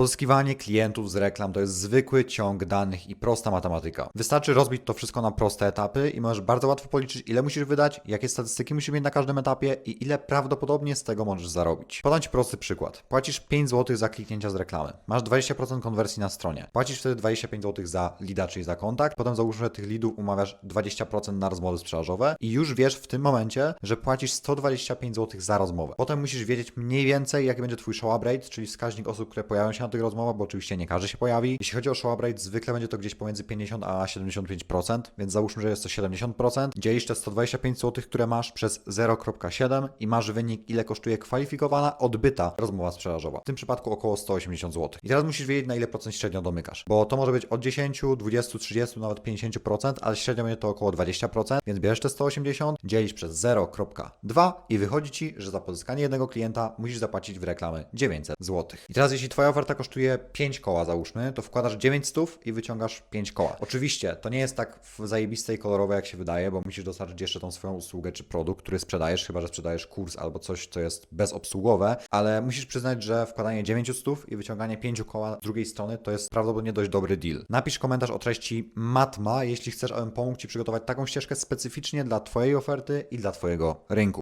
Pozyskiwanie klientów z reklam to jest zwykły ciąg danych i prosta matematyka. Wystarczy rozbić to wszystko na proste etapy i możesz bardzo łatwo policzyć, ile musisz wydać, jakie statystyki musisz mieć na każdym etapie i ile prawdopodobnie z tego możesz zarobić. Podam Ci prosty przykład. Płacisz 5 zł za kliknięcia z reklamy. Masz 20% konwersji na stronie. Płacisz wtedy 25 zł za lida, czyli za kontakt. Potem załóżmy, że tych lidów umawiasz 20% na rozmowy sprzedażowe i już wiesz w tym momencie, że płacisz 125 zł za rozmowę. Potem musisz wiedzieć mniej więcej, jaki będzie Twój show up rate, czyli wskaźnik osób, które pojawią się na tych rozmowach, bo oczywiście nie każdy się pojawi. Jeśli chodzi o show up rate, zwykle będzie to gdzieś pomiędzy 50 a 75%, więc załóżmy, że jest to 70%. Dzielisz te 125 zł, które masz przez 0,7 i masz wynik, ile kosztuje kwalifikowana, odbyta rozmowa sprzedażowa. W tym przypadku około 180 zł. I teraz musisz wiedzieć, na ile procent średnio domykasz, bo to może być od 10, 20, 30, nawet 50%, ale średnio będzie to około 20%, więc bierzesz te 180, dzielisz przez 0,2 i wychodzi Ci, że za pozyskanie jednego klienta musisz zapłacić w reklamy 900 zł. I teraz jeśli Twoja oferta kosztuje 5 koła załóżmy, to wkładasz 9 stów i wyciągasz 5 koła. Oczywiście to nie jest tak zajebiste i kolorowe jak się wydaje, bo musisz dostarczyć jeszcze tą swoją usługę czy produkt, który sprzedajesz, chyba że sprzedajesz kurs albo coś, co jest bezobsługowe, ale musisz przyznać, że wkładanie 9 stów i wyciąganie 5 koła z drugiej strony to jest prawdopodobnie dość dobry deal. Napisz komentarz o treści matma, jeśli chcesz, abym pomógł Ci przygotować taką ścieżkę specyficznie dla Twojej oferty i dla Twojego rynku.